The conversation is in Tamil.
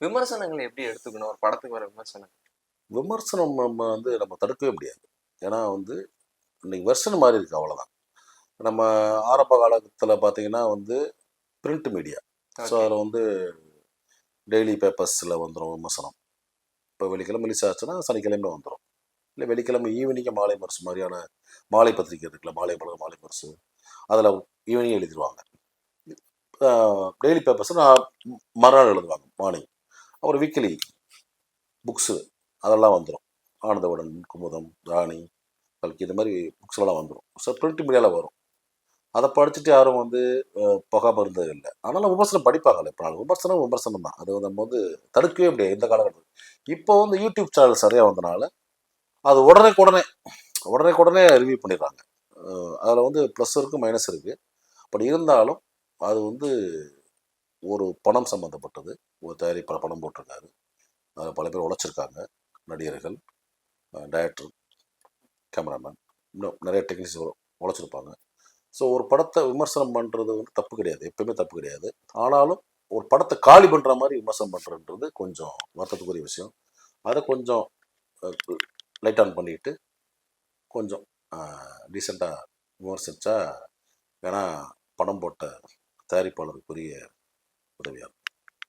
விமர்சனங்களை எப்படி எடுத்துக்கணும்? ஒரு படத்துக்கு வர விமர்சனம் விமர்சனம் நம்ம வந்து நம்ம தடுக்கவே முடியாது. ஏன்னா வந்து இன்னைக்கு வெர்ஷன் மாறி இருக்கு அவ்வளோதான் நம்ம ஆரம்ப காலத்தில் பார்த்தீங்கன்னா வந்து பிரிண்ட் மீடியா. ஸோ அதில் வந்து டெய்லி பேப்பர்ஸில் வந்துடும் விமர்சனம். இப்போ வெள்ளிக்கிழமை ரிலீஸ் ஆச்சுன்னா சனிக்கிழமை வந்துடும் இல்லை வெள்ளிக்கிழமை ஈவினிங்கு மாலை மரசு மாதிரியான மாலை பத்திரிக்கை இருக்குல்ல மாலை பழக மாலை மரசு அதில் ஈவினிங் எழுதிடுவாங்க டெய்லி பேப்பர்ஸ் நான் மறுநாள் எழுதுவாங்க மார்னிங் அப்புறம் வீக்லி புக்ஸு அதெல்லாம் வந்துடும் ஆனந்தவுடன் குமுதம் ராணி கல்கி இந்த மாதிரி புக்ஸ்லாம் வந்துடும் ஸோ பிரிண்ட் மீடியாவில் வரும். அதை படிச்சுட்டு யாரும் வந்து அஹ், புகாம இருந்தது இல்லை. ஆனாலும் விமர்சனம் படிப்பாங்கல்ல இப்போ நாள் விமர்சனம் விமர்சனம் தான். அது நம்ம வந்து தடுக்கவே முடியாது இந்த காலகட்டத்தில் இப்போ வந்து யூடியூப் சேனல் சரியாக வந்தனால அது உடனே உடனே உடனே உடனே ரிவ்யூ பண்ணிடுறாங்க அதில் வந்து ப்ளஸ் இருக்குது மைனஸ் இருக்குது அப்படி இருந்தாலும் அது வந்து ஒரு பணம் சம்மந்தப்பட்டது ஒரு தயாரிப்பில் பணம் போட்டிருக்காரு. அதில் பல பேர் உழைச்சிருக்காங்க. நடிகர்கள் டைரக்டர் கேமராமேன் இன்னும் நிறைய டெக்னீஷியன் உழைச்சிருப்பாங்க. ஸோ ஒரு படத்தை விமர்சனம் பண்ணுறது வந்து தப்பு கிடையாது. எப்பயுமே தப்பு கிடையாது. ஆனாலும் ஒரு படத்தை காலி பண்ணுற மாதிரி விமர்சனம் பண்ணுறன்றது கொஞ்சம் வருத்தத்துக்குரிய விஷயம். அதை கொஞ்சம் லைட் ஆன் பண்ணிட்டு கொஞ்சம் டீசெண்டாக விமர்சித்தா ஏன்னா படம் போட்ட தயாரிப்பாளருக்குரிய உதவியாக இருக்கும்